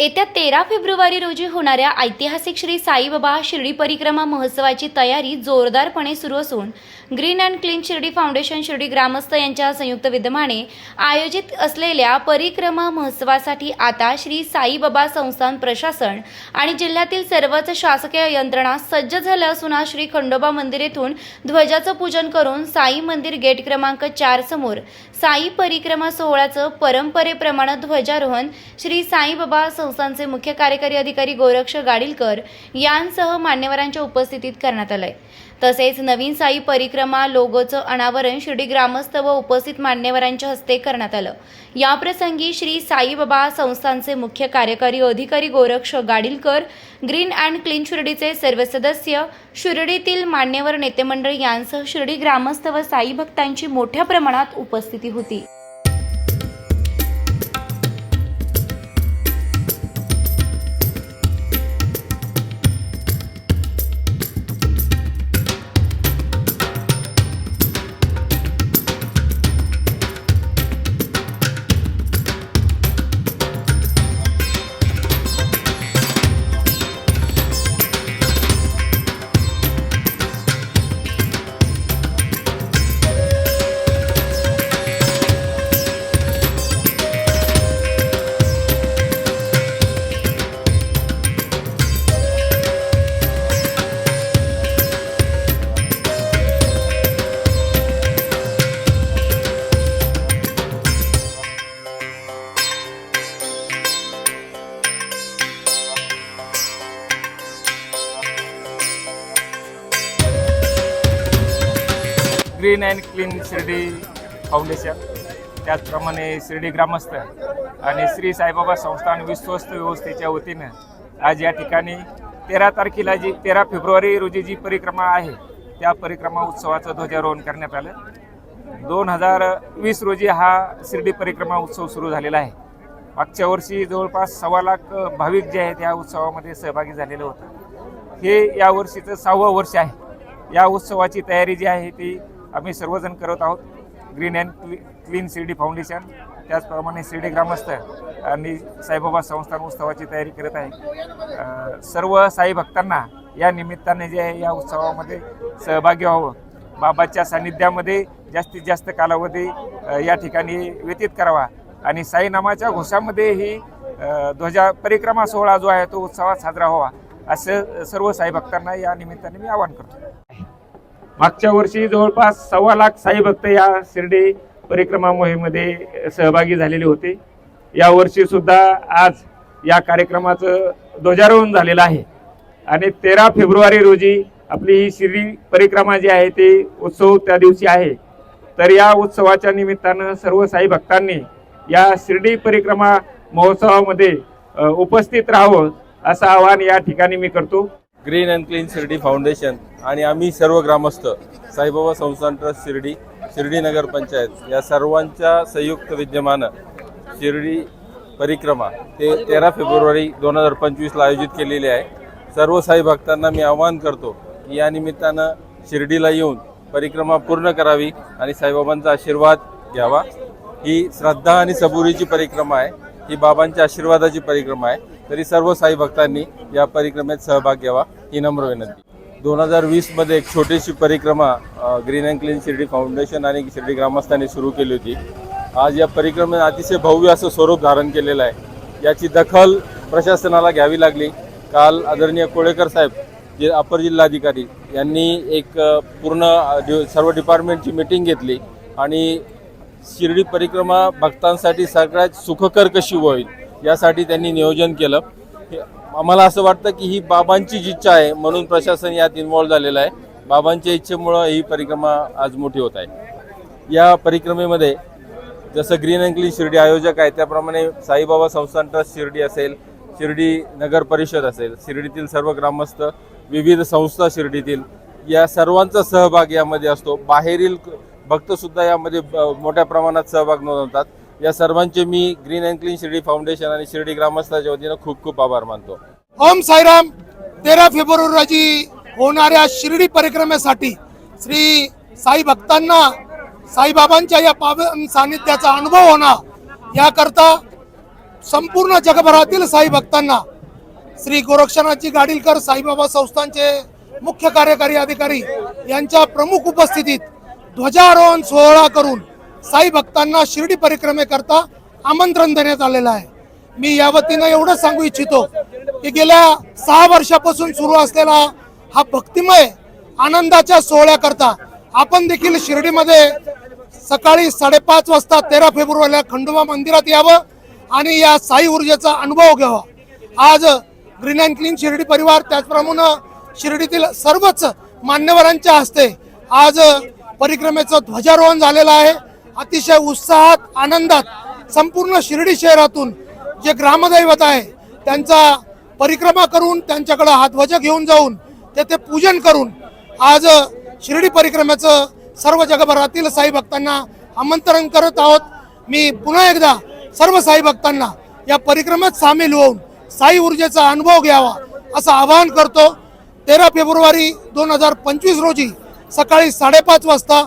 येत्या तेरा फेब्रुवारी रोजी होणाऱ्या ऐतिहासिक श्री साईबाबा शिर्डी परिक्रमा महोत्सवाची तयारी जोरदारपणे सुरू असून green and clean Shirdi foundation Shirdi ग्रामस्थ यांच्या संयुक्त विद्यमाने आयोजित असलेल्या परिक्रमा महोत्सवासाठी आता श्री साईबाबा संस्थान प्रशासन आणि जिल्ह्यातील सर्वच शासकीय यंत्रणा सज्ज झाल्या असून आज श्री खंडोबा मंदिर येथून ध्वजाचं पूजन करून साई मंदिर गेट क्रमांक चार समोर साई परिक्रमा सोहळ्याचं परंपरेप्रमाणे ध्वजारोहण श्री साईबाबा संस्थांचे मुख्य कार्यकारी अधिकारी गोरक्ष गाडीलकर यांसह मान्यवरांच्या उपस्थितीत करण्यात आलंय. तसेच नवीन साई परिक्रमा लोगोचं अनावरण शिर्डी ग्रामस्थ व उपस्थित मान्यवरांच्या हस्ते करण्यात आलं. याप्रसंगी श्री साईबाबा संस्थांचे मुख्य कार्यकारी अधिकारी Goraksh Gadilkar green and clean शिर्डीचे सर्व सदस्य शिर्डीतील मान्यवर नेतेमंडळ यांसह शिर्डी ग्रामस्थ व साई भक्तांची मोठ्या प्रमाणात उपस्थिती होती. Green and clean Shirdi foundation. त्याचप्रमाणे शिर्डी ग्रामस्थ आणि श्री साईबाबा संस्थान विश्वस्त व्यवस्थेच्या वतीनं आज या ठिकाणी तेरा तारखेला जी तेरा फेब्रुवारी रोजी जी परिक्रमा आहे त्या परिक्रमा उत्सवाचं ध्वजारोहण करण्यात आलं. दोन हजार वीस रोजी हा शिर्डी परिक्रमा उत्सव सुरू झालेला आहे. मागच्या वर्षी जवळपास सव्वा लाख भाविक जे आहेत या उत्सवामध्ये सहभागी झालेलं होतं. हे या वर्षीचं सहावं वर्ष आहे. या उत्सवाची तयारी जी आहे ती आम्ही सर्वजण करत आहोत. Green and clean clean Shirdi foundation त्याचप्रमाणे शिर्डी ग्रामस्थ आणि साईबाबा संस्थान उत्सवाची तयारी करत आहे. सर्व साई भक्तांना या निमित्ताने जे आहे या उत्सवामध्ये सहभागी व्हावं. बाबाच्या सान्निध्यामध्ये जास्तीत जास्त कालावधी या ठिकाणी व्यतीत करावा. आणि साईनामाच्या घोषामध्ये ही ध्वजा परिक्रमा सोहळा जो आहे तो उत्सवात साजरा व्हावा. असं सर्व साई भक्तांना या निमित्ताने मी आवाहन करतो. मागच्या वर्षी जवळपास सव्वा लाख साई भक्त या शिर्डी परिक्रमा मोहिमेमध्ये सहभागी झालेले होते. या वर्षी सुद्धा आज या कार्यक्रमाचं ध्वजारोहण झालेलं आहे. आणि तेरा फेब्रुवारी रोजी आपली ही शिर्डी परिक्रमा जी आहे ते उत्सव त्या दिवशी आहे. तर या उत्सवाच्या निमित्तानं सर्व साई भक्तांनी या शिर्डी परिक्रमा महोत्सवामध्ये उपस्थित राहावं असं आवाहन या ठिकाणी मी करतो. Green and clean Shirdi foundation आणि आम्ही सर्व ग्रामस्थ साईबाबा संस्थान ट्रस्ट शिर्डी शिर्डी नगर पंचायत या सर्वांच्या संयुक्त विद्यमानं शिर्डी परिक्रमा ते तेरा फेब्रुवारी दोन हजार पंचवीसला आयोजित केलेली आहे. सर्व साई भक्तांना मी आवाहन करतो की या निमित्तानं शिर्डीला येऊन परिक्रमा पूर्ण करावी आणि साईबाबांचा आशीर्वाद घ्यावा. ही श्रद्धा आणि सबुरीची परिक्रमा आहे. ही बाबांच्या आशीर्वादाची परिक्रमा आहे. तरी सर्व साई भक्तांनी या परिक्रमेत सहभाग घ्यावा ही नम्र विनंती. दोन हजार वीसमध्ये एक छोटीशी परिक्रमा green and clean Shirdi foundation आणि शिर्डी ग्रामस्थांनी सुरू केली होती. आज या परिक्रमेने अतिशय भव्य असं स्वरूप धारण केलेलं आहे. याची दखल प्रशासनाला घ्यावी लागली. काल आदरणीय कोळेकर साहेब जे अपर जिल्हाधिकारी यांनी एक पूर्ण सर्व डिपार्टमेंटची मिटिंग घेतली आणि शिर्डी परिक्रमा भक्तांसाठी सगळ्यात सुखकर कशी होईल यासाठी त्यांनी नियोजन केलं. हे- आम्हाला असं वाटतं की ही बाबांचीच इच्छा आहे म्हणून प्रशासन यात इन्वॉल्व्ह झालेलं आहे. बाबांच्या इच्छेमुळं ही परिक्रमा आज मोठी होत आहे. या परिक्रमेमध्ये जसं ग्रीन अँड क्लीन शिर्डी आयोजक आहे त्याप्रमाणे साईबाबा संस्थान ट्रस्ट शिर्डी असेल शिर्डी नगर परिषद असेल शिर्डीतील सर्व ग्रामस्थ विविध संस्था शिर्डीतील या सर्वांचा सहभाग यामध्ये असतो. बाहेरील भक्तसुद्धा यामध्ये ब- मोठ्या प्रमाणात सहभाग नोंदवतात. या सर्वांचे मी green and clean Shirdi foundation आणि शिर्डी ग्रामस्थाच्या वतीनं खूप खूप आभार मानतो. ओम साईराम तेरा फेब्रुवारी रोजी होणाऱ्या शिर्डी परिक्रमेसाठी श्री साई भक्तांना साईबाबांच्या या पावन सानिध्याचा अनुभव होणार. याकरता संपूर्ण जगभरातील साई भक्तांना श्री गोरक्षनाथजी गाडीलकर साईबाबा संस्थांचे मुख्य कार्यकारी अधिकारी यांच्या प्रमुख उपस्थितीत ध्वजारोहण सोहळा करून साई भक्तांना शिर्डी परिक्रमेकरता आमंत्रण देण्यात आलेलं आहे. मी या वतीनं एवढं सांगू इच्छितो की गेल्या सहा वर्षापासून सुरू असलेला हा भक्तिमय आनंदाच्या सोहळ्याकरता आपण देखील शिर्डीमध्ये सकाळी साडेपाच वाजता तेरा फेब्रुवारीला खंडोबा मंदिरात यावं आणि या साई ऊर्जेचा अनुभव घ्यावा. आज ग्रीन अँड क्लीन शिर्डी परिवार त्याचप्रमाणे शिर्डीतील सर्वच मान्यवरांच्या हस्ते आज परिक्रमेचं ध्वजारोहण झालेलं आहे. अतिशय उत्साहात आनंदात संपूर्ण शिर्डी शहरातून जे ग्रामदैवत आहे त्यांचा परिक्रमा करून त्यांच्याकडं हा ध्वज घेऊन जाऊन तेथे पूजन करून आज शिर्डी परिक्रमेचं सर्व जगभरातील साई भक्तांना आमंत्रण करत आहोत. मी पुन्हा एकदा सर्व साई भक्तांना या परिक्रमेत सामील होऊन साई ऊर्जेचा अनुभव घ्यावा असं आवाहन करतो. तेरा फेब्रुवारी दोन हजार पंचवीस रोजी सकाळी साडेपाच वाजता